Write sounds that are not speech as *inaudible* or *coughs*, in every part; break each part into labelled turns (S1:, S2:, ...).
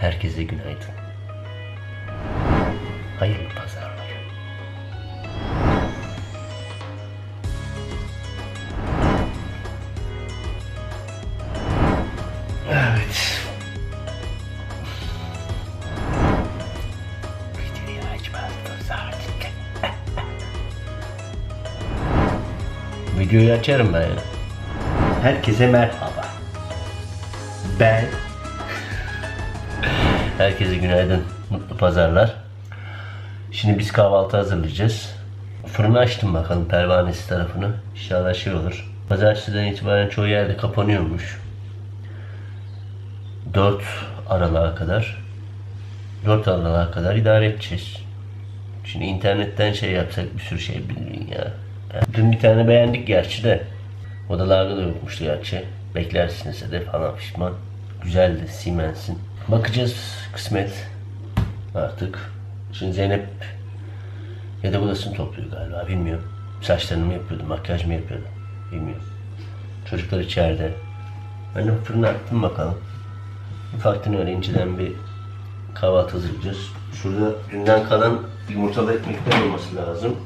S1: Herkese günaydın. Hayırlı pazarlar. Evet. Videoyu açarım ben. Herkese merhaba. Herkese günaydın, mutlu pazarlar. Şimdi biz kahvaltı hazırlayacağız. Fırını açtım bakalım pervanesi tarafını. İnşallah şey olur. Pazartesiden itibaren çoğu yerde kapanıyormuş. 4 Aralık'a kadar 4 Aralık'a kadar idare edeceğiz. Şimdi internetten şey yapsak bir sürü şey bildirin ya. Dün bir tane beğendik gerçi de. Odalarda da yokmuştu gerçi. Beklersiniz de falan pişman. Güzeldi Siemens'in. Bakacağız kısmet artık. Şimdi Zeynep ya da odasını topluyor galiba bilmiyorum. Saçlarını mı yapıyordu, makyaj mı yapıyordu bilmiyorum. Çocuklar içeride. Ben de fırına attım bakalım. Ufaktan öyle inceden bir kahvaltı hazırlayacağız. Şurada dünden kalan yumurtalı ekmekler olması lazım.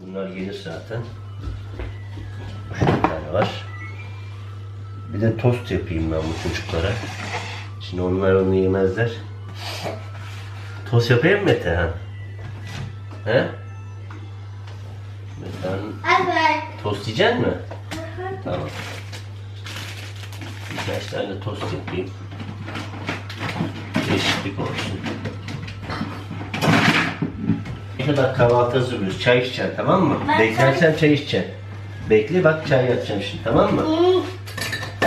S1: Bunlar gelir zaten. Şurada bir tane var. Bir de tost yapayım ben bu çocuklara. Şimdi onlar onu yemezler. Tost yapayım mı Metehan? He? Metehan
S2: Evet.
S1: tost yiyecek mi? Tamam. Birkaç tane tost yapayım. Değişiklik olsun. Ne kadar kahvaltı hazırlıyoruz. Çay içeceksin tamam mı?
S2: Ben
S1: Beklersen çay içeceksin. Bekle bak çay yapacağım şimdi tamam mı?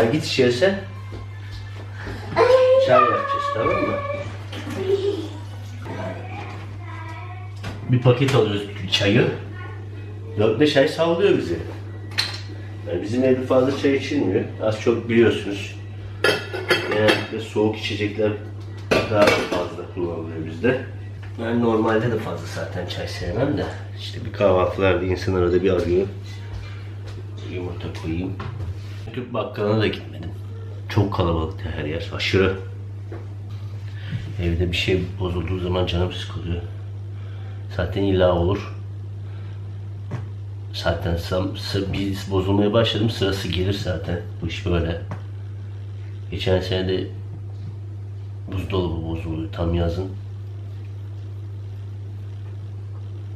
S1: Hadi git içerisi. Çay yapacağız tamam mı? Bir paket alıyoruz çayı. 4-5 ay sallıyor bizi. Yani bizim evde fazla çay içilmiyor. Az çok biliyorsunuz. Genellikle soğuk içecekler daha fazla kullanılıyor bizde. Ben normalde de fazla zaten çay sevmem de. İşte bir kahvaltılarda insan arada bir arıyor. Yumurta koyayım. Türk bakkalına da gitmedim. Çok kalabalıktı her yer. Aşırı. Evde bir şey bozulduğu zaman canım sıkılıyor. Zaten illa olur. Zaten biz bozulmaya başladım sırası gelir zaten. Bu iş böyle. Geçen sene de buzdolabı bozuldu tam yazın.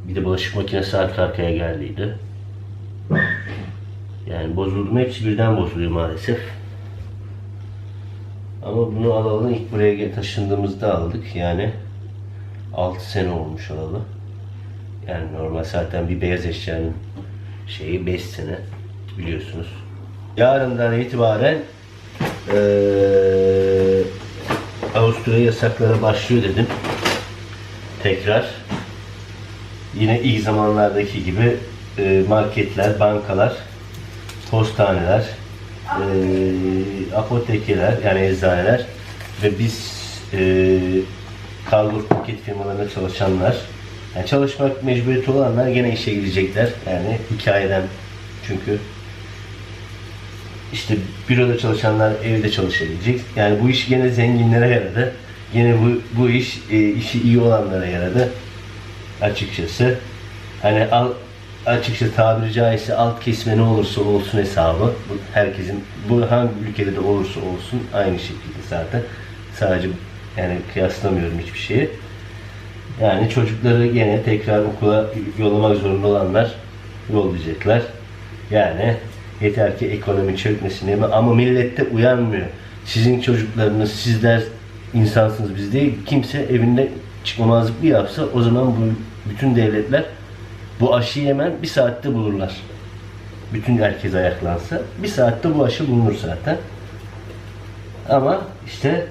S1: Bir de bulaşık makinesi arka arkaya geldiydi. Yani bozuldu hepsi birden bozuluyor maalesef. Ama bunu alalı ilk buraya taşındığımızda aldık yani 6 sene olmuş alalı. Yani normal zaten bir beyaz eşyanın şeyi 5 sene biliyorsunuz. Yarından itibaren eee Avusturya yasaklara başlıyor dedim. Tekrar. Yine ilk zamanlardaki gibi e, marketler, bankalar, postaneler, e, apotekeler yani eczaneler ve biz e, kargo paket firmalarında çalışanlar yani çalışmak mecburiyeti olanlar gene işe gidecekler. Yani hikayeden çünkü işte büroda çalışanlar evde çalışabilecek. Yani bu iş gene zenginlere yaradı. Gene bu, bu iş e, işi iyi olanlara yaradı. Açıkçası. Hani al, açıkça tabiri caizse alt kesme ne olursa olsun hesabı. Bu herkesin bu hangi ülkede de olursa olsun aynı şekilde zaten. Sadece yani kıyaslamıyorum hiçbir şeyi. Yani çocukları gene tekrar okula yollamak zorunda olanlar yollayacaklar. Yani yeter ki ekonomi çökmesin diye. Ama millette uyanmıyor. Sizin çocuklarınız, sizler insansınız biz değil. Kimse evinde çıkmamazlık bir yapsa o zaman bu bütün devletler bu aşıyı hemen bir saatte bulurlar. Bütün herkes ayaklansa bir saatte bu aşı bulunur zaten. Ama işte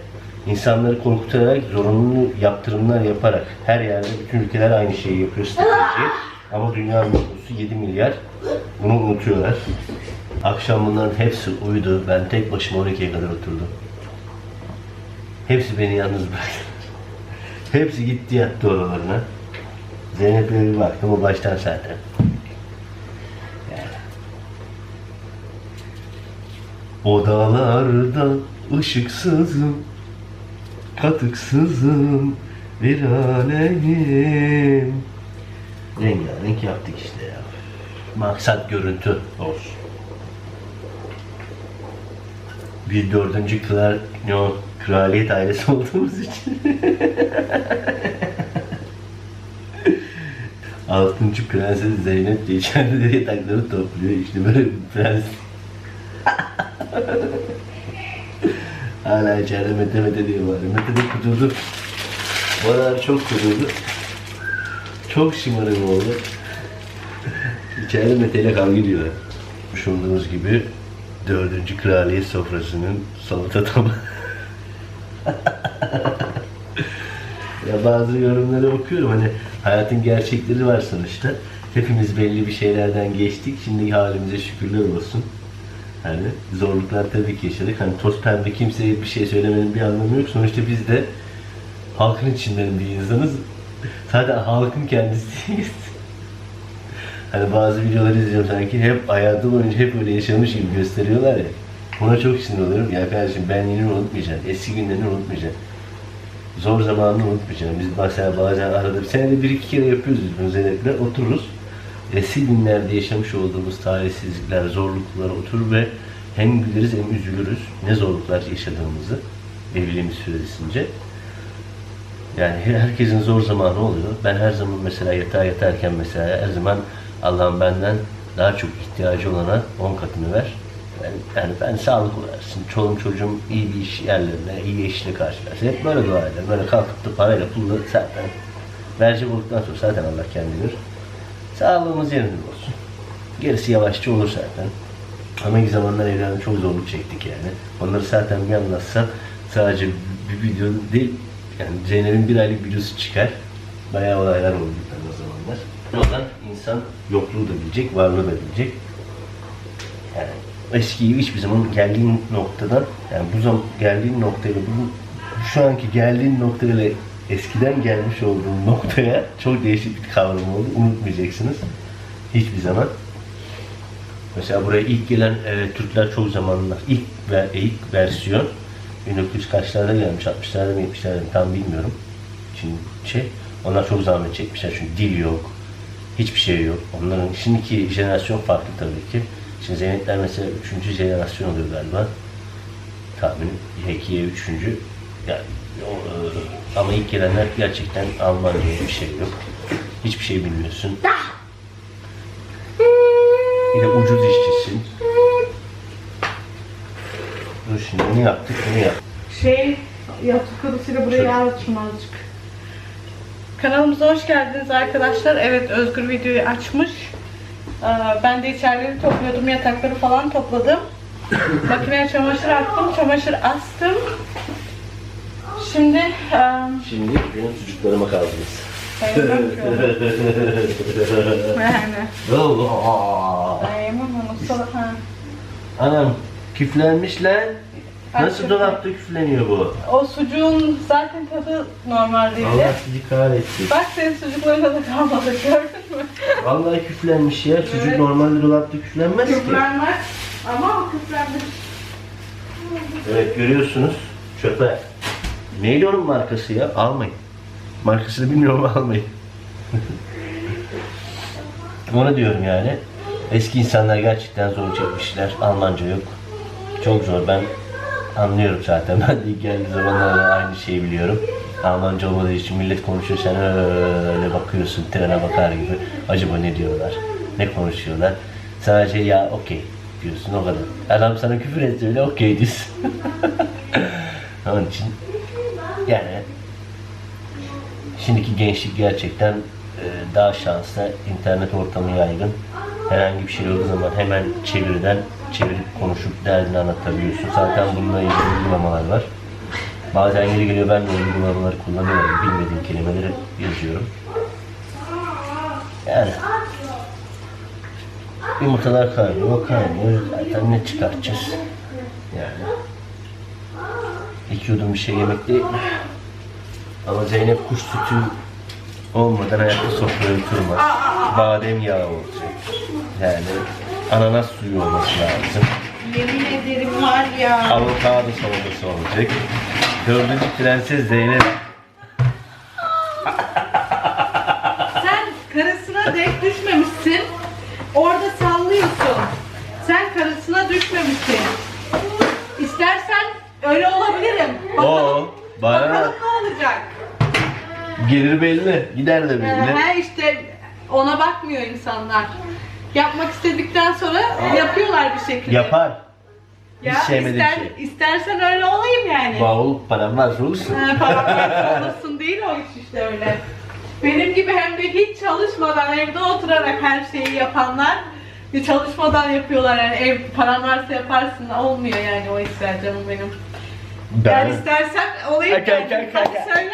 S1: insanları korkutarak, zorunlu yaptırımlar yaparak her yerde bütün ülkeler aynı şeyi yapıyor strateji. Ama dünya nüfusu 7 milyar. Bunu unutuyorlar. Akşam bunların hepsi uyudu. Ben tek başıma 12'ye kadar oturdum. Hepsi beni yalnız bıraktı. Hepsi gitti yattı oralarına. Zeynep'e bir baktım o baştan zaten. Yani. O dağlarda ışıksızım, katıksızım, viraneyim. Rengarenk yaptık işte ya. Maksat görüntü olsun. Bir dördüncü kral, ne o, kraliyet ailesi *laughs* olduğumuz için. *laughs* Altıncı prenses Zeynep de içeride de yatakları topluyor. İşte böyle bir prens. *laughs* Hala içeride Mete Mete diyor bari. Mete de kudurdu. Bu aralar çok kudurdu. Çok şımarık oldu. İçeride Mete ile kavga ediyorlar. Olduğunuz gibi dördüncü kraliyet sofrasının salata tabağı. *laughs* bazı yorumlara okuyorum hani hayatın gerçekleri var sonuçta. Hepimiz belli bir şeylerden geçtik. Şimdi halimize şükürler olsun. Hani zorluklar tabii ki yaşadık. Hani toz pembe kimseye bir şey söylemenin bir anlamı yok. Sonuçta biz de halkın içinden bir insanız. Zaten halkın kendisiyiz. *laughs* Hani bazı videoları izliyorum sanki hep hayatım boyunca hep öyle yaşamış gibi gösteriyorlar ya. Ona çok sinir oluyorum. Ya kardeşim benliğini unutmayacaksın. Eski günlerini unutmayacaksın. Zor zamanını unutmayacaksın. Biz mesela bazen arada senede bir iki kere yapıyoruz biz Zeynep'le. Otururuz. Eski günlerde yaşamış olduğumuz talihsizlikler, zorluklara oturur ve hem güleriz hem üzülürüz. Ne zorluklar yaşadığımızı evliliğimiz süresince. Yani herkesin zor zamanı oluyor. Ben her zaman mesela yatağa yatarken mesela her zaman Allah'ım benden daha çok ihtiyacı olana 10 katını ver. Yani ben sağlık versin, çoluğum çocuğum iyi bir iş yerlerine, iyi eşle karşılasın. Hep böyle dua ederim. Böyle kalkıp da parayla pulla zaten verecek olduktan sonra zaten Allah kendi. Sağlığımız yerinde olsun. Gerisi yavaşça olur zaten. Ama ilk zamanlar evlerde çok zorluk çektik yani. Onları zaten bir anlatsam sadece bir video değil, yani Zeynep'in bir aylık videosu çıkar. Bayağı olaylar oldu o zamanlar. O yüzden insan yokluğu da bilecek, varlığı da bilecek. Yani eskiyi hiçbir zaman geldiğin noktadan, yani bu zaman geldiğin noktayla bu şu anki geldiğin noktayla eskiden gelmiş olduğun noktaya çok değişik bir kavram oldu. Unutmayacaksınız. Hiçbir zaman. Mesela buraya ilk gelen e, Türkler çok zamanlar ilk ve ilk versiyon 1900 kaçlarda gelmiş 60'larda mı 70'lerde mi tam bilmiyorum. Şimdi şey onlar çok zahmet çekmişler çünkü dil yok. Hiçbir şey yok. Onların şimdiki jenerasyon farklı tabii ki. Şimdi Zeynepler mesela 3. jenerasyon oluyor galiba. Tahminim. Hekiye 3. Yani o, e, ama ilk gelenler gerçekten Almanca bir şey yok. Hiçbir şey bilmiyorsun. Bir de ucuz işçisin. Dur şimdi ne yaptık bunu yaptık.
S2: Şey, yatak odasıyla burayı açma azıcık. Kanalımıza hoş geldiniz arkadaşlar. Evet Özgür videoyu açmış. Ee, Ben de içerileri topluyordum, yatakları falan topladım. *coughs* Makineye çamaşır attım, çamaşır astım. Şimdi em,
S1: Şimdi benim çocuklarıma kaldınız. *laughs*
S2: Yani.
S1: Allah! Anam küflenmiş lan. Nasıl dolapta küfleniyor bu?
S2: O sucuğun zaten tadı normal değildi.
S1: Allah sizi kahretsin.
S2: Bak senin sucuklarına da kalmadı gördün?
S1: Vallahi küflenmiş ya. Çocuk
S2: Evet.
S1: normalde dolapta küflenmez ki.
S2: Küflenmez ama küflenmiş.
S1: Evet görüyorsunuz. Çöpe. Neydi onun markası ya? Almayın. Markasını bilmiyorum ama almayın. *laughs* Onu diyorum yani. Eski insanlar gerçekten zor çekmişler. Almanca yok. Çok zor. Ben anlıyorum zaten. *laughs* Ben de ilk geldiği zamanlarda aynı şeyi biliyorum. Almanca olmadığı için millet konuşuyor sen öyle bakıyorsun trene bakar gibi. Acaba ne diyorlar? Ne konuşuyorlar? Sadece ya okey diyorsun o kadar. Adam sana küfür etse bile okey diyorsun. *laughs* Onun için yani şimdiki gençlik gerçekten e, daha şanslı. İnternet ortamı yaygın. Herhangi bir şey olduğu zaman hemen çeviriden çevirip konuşup derdini anlatabiliyorsun. Zaten bununla ilgili uygulamalar var. Bazen yeri geliyor ben de uygulamaları kullanıyorum. Bilmediğim kelimeleri yazıyorum. Yani yumurtalar kaynıyor, kaynıyor. Zaten ne çıkartacağız? Yani iki yudum bir şey yemek değil. Ama Zeynep kuş sütü olmadan hayatta sofraya oturmaz. Badem yağı olacak. Yani ananas suyu olması lazım.
S2: Yemin ederim var ya.
S1: Avokado salatası olacak. Dördüncü prenses Zeynep.
S2: Sen karısına denk düşmemişsin. Orada sallıyorsun. Sen karısına düşmemişsin. İstersen öyle olabilirim. Bakalım,
S1: Oo, bana
S2: bakalım ne olacak.
S1: gelir belli, gider de belli.
S2: He işte ona bakmıyor insanlar. Yapmak istedikten sonra yapıyorlar bir şekilde.
S1: Yapar.
S2: Ya
S1: Hiç sevmediğim
S2: ister,
S1: şey.
S2: istersen öyle olayım yani.
S1: Bavul param varsa olursun.
S2: Ha, Param olmasın değil o iş işte öyle. Benim gibi hem de hiç çalışmadan evde oturarak her şeyi yapanlar çalışmadan yapıyorlar yani ev paran varsa yaparsın olmuyor yani o işler canım benim. Yani istersen olayım
S1: hadi,
S2: yani.
S1: hadi,
S2: söyle.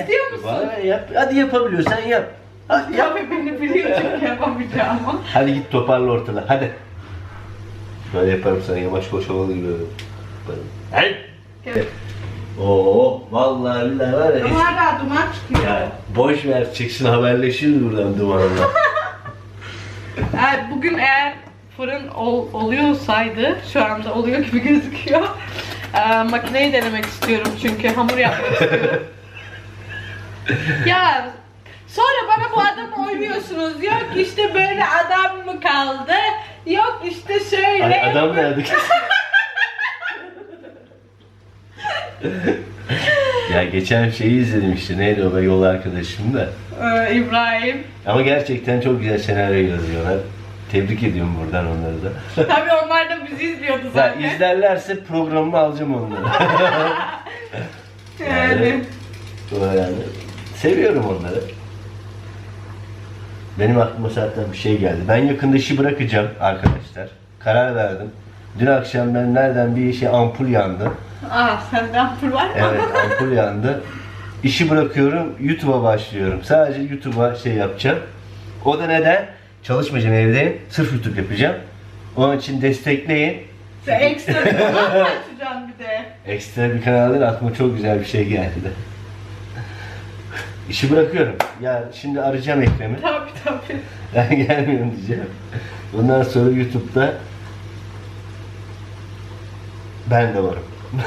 S2: İstiyor musun?
S1: Bana yap. Hadi yapabiliyorsan yap. Hadi yap.
S2: Tabii beni biliyor çünkü yapamayacağım ama.
S1: Hadi git toparla ortalığı. Hadi. Böyle yaparım sana yamaç koşamalı gibi. Yaparım. Hadi. Oo, vallahi billahi var ya.
S2: Ama hala duman çıkıyor.
S1: Ya boş ver çıksın haberleşiriz buradan dumanla. *laughs*
S2: Eğer bugün eğer fırın ol- oluyorsaydı, şu anda oluyor gibi *laughs* gözüküyor. Ee, makineyi denemek istiyorum çünkü hamur yapmak istiyorum. *laughs* ya sonra bana bu adamı oynuyorsunuz. Yok işte böyle adam mı kaldı? Yok işte şöyle.
S1: Ay, adam nerede? *laughs* ya geçen şeyi izledim işte neydi o be yol arkadaşım da.
S2: Ee, İbrahim.
S1: Ama gerçekten çok güzel senaryo yazıyorlar. Tebrik ediyorum buradan onları da.
S2: Tabii onlar da bizi izliyordu
S1: Ya
S2: zaten.
S1: izlerlerse programımı alacağım onları. *laughs*
S2: yani.
S1: O yani. Seviyorum onları. Benim aklıma zaten bir şey geldi. Ben yakında işi bırakacağım arkadaşlar. Karar verdim. Dün akşam ben nereden bir işe ampul yandı.
S2: Aa sende ampul var mı?
S1: Evet ampul yandı. İşi bırakıyorum, YouTube'a başlıyorum. Sadece YouTube'a şey yapacağım. O da neden? Çalışmayacağım evdeyim. Sırf YouTube yapacağım. Onun için destekleyin.
S2: Sen ekstra bir kanal açacaksın bir de?
S1: Ekstra bir kanaldır aklıma çok güzel bir şey geldi. İşi bırakıyorum. Ya şimdi arayacağım Ekrem'i. *laughs*
S2: Tabii tabii.
S1: Ben gelmiyorum diyeceğim. Bundan sonra YouTube'da ben de varım. *laughs*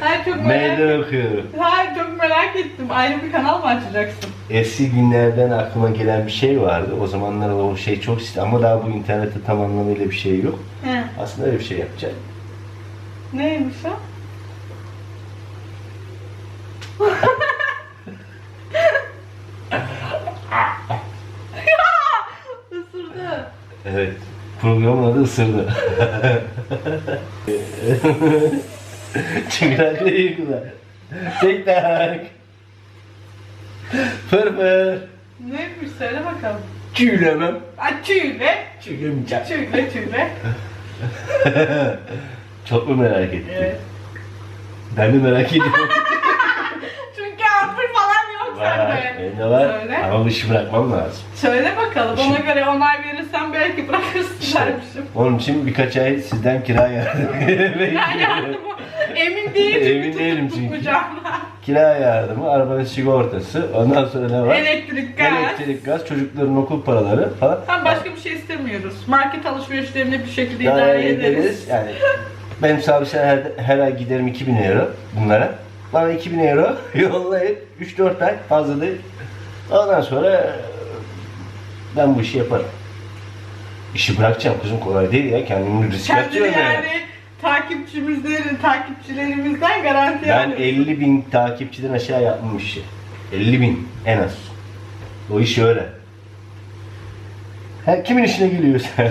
S2: Hayır çok merak
S1: Meydan okuyorum.
S2: Hayır çok merak ettim. Ayrı bir kanal mı açacaksın?
S1: Eski günlerden aklıma gelen bir şey vardı. O zamanlar o şey çok istedim ama daha bu internette tam anlamıyla bir şey yok.
S2: He.
S1: Aslında öyle bir şey yapacağım.
S2: Neymiş o? *laughs*
S1: Evet. Programın adı ısırdı. *laughs* Çıkar değil güzel. Tek tak. Fır fır.
S2: Neymiş söyle bakalım.
S1: Çiğnemem.
S2: Ay tüyle.
S1: Çiğnemeyeceğim.
S2: Tüyle tüyle. *laughs*
S1: Çok mu merak ettin?
S2: Evet.
S1: Ben de merak ediyorum. *laughs*
S2: Çünkü ampul falan yok
S1: var. Benim de var.
S2: Söyle.
S1: Ama bu işi bırakmam lazım.
S2: Söyle bakalım. Ona
S1: Şimdi-
S2: göre onay verirsen belki bırakırsın dermişim.
S1: onun için birkaç ay sizden kira yardımı *laughs*
S2: Ben yardımı emin değilim.
S1: Emin değilim çünkü.
S2: Tutmayacağımdan.
S1: Kira yardımı, arabanın sigortası, ondan sonra ne var?
S2: Elektrik, gaz.
S1: Elektrik, gaz, çocukların okul paraları falan.
S2: Tam başka bir şey istemiyoruz. Market alışverişlerini bir şekilde idare ederiz.
S1: Yani benim servise her, her ay giderim 2000 euro bunlara. Bana 2000 euro *laughs* yollayın. 3-4 ay fazla değil. Ondan sonra ben bu işi yaparım. İşi bırakacağım kızım kolay değil ya. Kendimi riske
S2: Kendini
S1: atıyorum yani.
S2: yani takipçimizden, takipçilerimizden garanti
S1: Ben
S2: alıyorsun.
S1: 50 bin takipçiden aşağı yapmam işi. 50 bin en az. O iş öyle. Her kimin işine gülüyorsun? *laughs*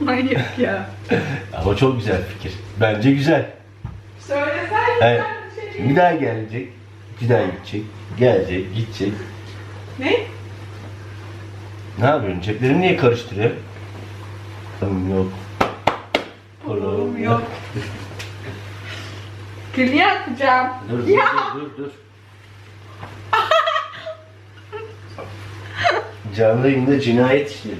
S2: Manyak ya.
S1: Ama çok güzel fikir. Bence güzel.
S2: Söylesen Güzel bir
S1: daha gelecek. Bir daha gidecek. Gelecek, gidecek.
S2: Ne?
S1: Ne yapıyorsun? Ceplerimi niye karıştırıyor? Param yok.
S2: Pulum yok. Külye atacağım.
S1: Dur, dur,
S2: ya.
S1: dur, dur, dur. Canlı yayında cinayet işledik.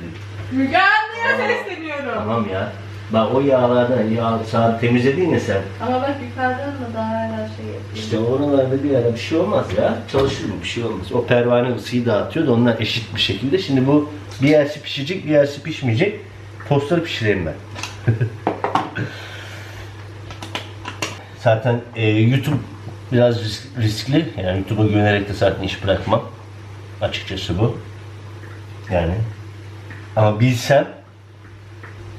S2: Müge Anlı'ya sesleniyorum.
S1: Tamam ya. Bak o yağlardan yağ saat temizledin ya sen.
S2: Ama bak yukarıdan da daha hala şey yapıyor.
S1: İşte oralarda bir ara bir şey olmaz ya. Çalışır mı bir şey olmaz. O pervane ısıyı dağıtıyor da onlar eşit bir şekilde. Şimdi bu bir yersi pişecek bir yersi pişmeyecek. tostları pişireyim ben. *laughs* zaten e, YouTube biraz risk- riskli. Yani YouTube'a güvenerek de zaten iş bırakmam. Açıkçası bu. Yani. Ama bilsem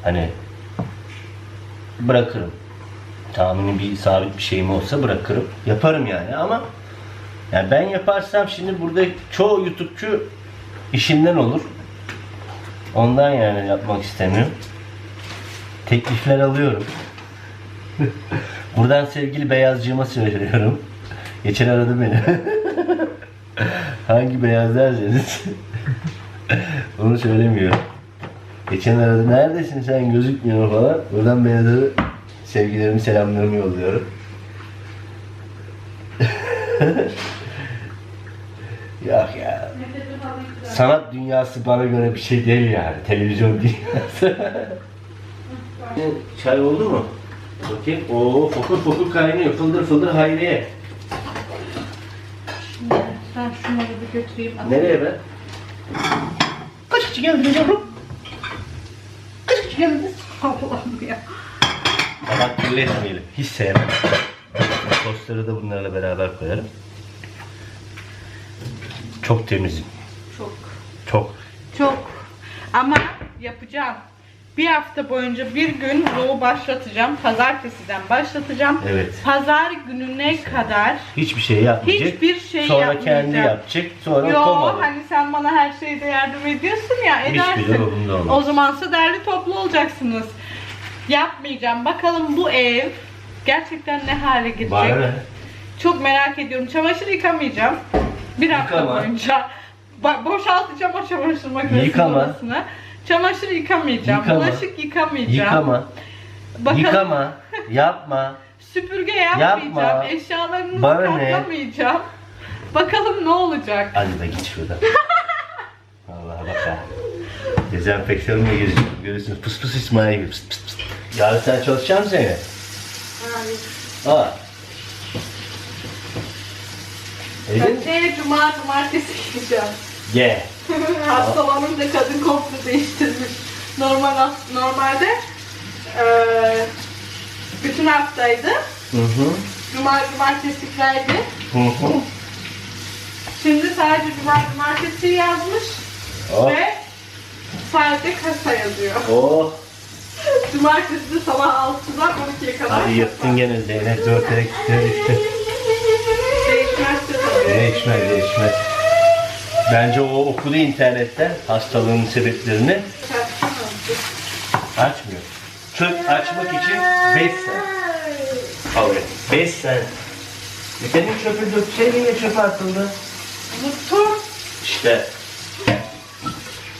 S1: hani bırakırım. Tahmini bir sabit bir şeyim olsa bırakırım. Yaparım yani ama yani ben yaparsam şimdi burada çoğu YouTube'cu işinden olur. Ondan yani yapmak istemiyorum. Teklifler alıyorum. *laughs* Buradan sevgili beyazcığıma söylüyorum. Geçen aradı beni. *laughs* Hangi beyaz derseniz *laughs* onu söylemiyorum. Geçen aradı neredesin sen gözükmüyor falan. Buradan beyaza sevgilerimi selamlarımı yolluyorum. *laughs* Yok ya. Sanat dünyası bana göre bir şey değil yani. Televizyon dünyası. *laughs* Çay oldu mu? Bakayım. Oo fokur fokur kaynıyor. Fıldır fıldır hayriye.
S2: Şimdi ben şunları bir götüreyim.
S1: Nereye be? Kaç kişi geldi yavrum?
S2: Allah'ım ya.
S1: Tabak kirletmeyelim. Hiç sevmem. Tostları da bunlarla beraber koyarım. Çok temizim.
S2: Çok.
S1: Çok.
S2: Çok. Ama yapacağım. Bir hafta boyunca bir gün vlogu başlatacağım. Pazartesiden başlatacağım.
S1: Evet.
S2: Pazar gününe kadar
S1: Hiçbir şey yapmayacak.
S2: Hiçbir şey
S1: Sonra
S2: yapmayacağım.
S1: kendi yapacak. Sonra
S2: Yo
S1: tom alır.
S2: hani sen bana her şeyde yardım ediyorsun ya
S1: Hiçbiri
S2: edersin.
S1: olmaz.
S2: O zamansa derli toplu olacaksınız. Yapmayacağım. Bakalım bu ev gerçekten ne hale gelecek.
S1: Ne?
S2: Çok merak ediyorum. Çamaşır yıkamayacağım. Bir hafta
S1: Yıkama.
S2: boyunca. Ba- boşaltacağım o çamaşır makinesinin
S1: Yıkama.
S2: orasını. Çamaşır yıkamayacağım.
S1: Yıkama.
S2: Bulaşık yıkamayacağım.
S1: Yıkama.
S2: Bakalım
S1: Yıkama. Yapma.
S2: süpürge yapmayacağım.
S1: Yapma.
S2: Eşyalarınızı
S1: Bana.
S2: Bakalım ne olacak.
S1: Hadi be git şuradan. *laughs* Vallahi bak ha. Dezenfeksiyonla gireceğim. Görüyorsunuz pıs pıs İsmail gibi pıs pıs pıs. Yarın sen çalışacak mısın eve? Aa. Öyle mi?
S2: De cuma cumartesi gideceğim.
S1: Ye. *laughs*
S2: Hastalanınca kadın komple değiştirmiş. Normal normalde eee bütün haftaydı.
S1: Hı hı.
S2: Cuma cumartesi geldi.
S1: Hı hı.
S2: Şimdi sadece cuma cumartesi yazmış
S1: Oh.
S2: ve sadece kasa yazıyor.
S1: Oh. *laughs*
S2: Cumartesi de sabah 6'dan 12'ye kadar.
S1: Hadi yırttın gene Zeynep dörtlere gitti işte.
S2: Değişmezse tabii.
S1: Değişmez değişmez. Bence o okudu internetten hastalığın sebeplerini açmıyor. Çöp açmak için 5 sen. Kavga. 5 sen. E senin çöpü dökseydin ya çöp atıldı.
S2: Unuttum.
S1: İşte.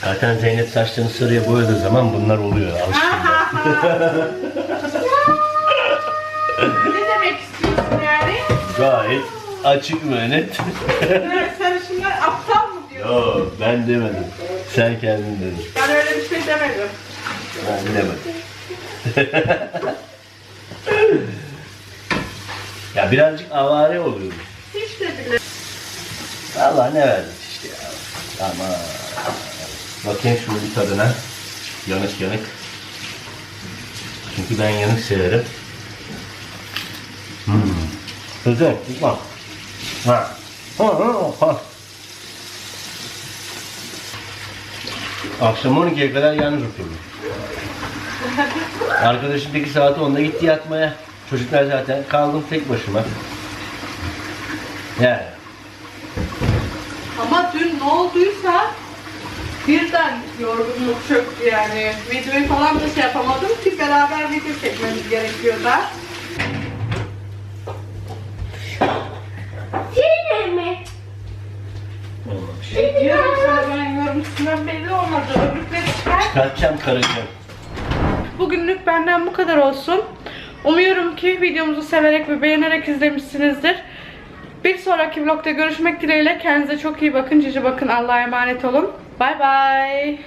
S1: Zaten Zeynep saçlarını sarıya boyadığı zaman bunlar oluyor. Alışkınlar.
S2: ne demek istiyorsun yani?
S1: Gayet açık ve net.
S2: Şimdi aptal mı diyorsun?
S1: Yo ben demedim. Sen kendin dedin.
S2: Ben öyle bir şey demedim.
S1: Ben demedim. *laughs* ya birazcık avare oluyorum.
S2: Hiç de bile.
S1: Allah ne verdik işte ya. Ama bakayım şunu bir tadına. Yanık yanık. Çünkü ben yanık severim. Hmm. Güzel, tutma. Ha. Ha, ha, ha. Akşam 12'ye kadar yalnız oturdum. Arkadaşım peki saat 10'da gitti yatmaya. Çocuklar zaten kaldım tek başıma. Yani.
S2: Ama dün ne olduysa birden yorgunluk çöktü yani. Videoyu falan da şey yapamadım ki beraber video çekmemiz gerekiyor da.
S3: Yine mi?
S1: Olmamış.
S2: Diyorum sana yorumcusundan belli olmadı. Öbürleri çıkar.
S1: Çıkartacağım karıcığım.
S2: Bugünlük benden bu kadar olsun. Umuyorum ki videomuzu severek ve beğenerek izlemişsinizdir. Bir sonraki vlogda görüşmek dileğiyle. Kendinize çok iyi bakın. Cici bakın. Allah'a emanet olun. Bay bay.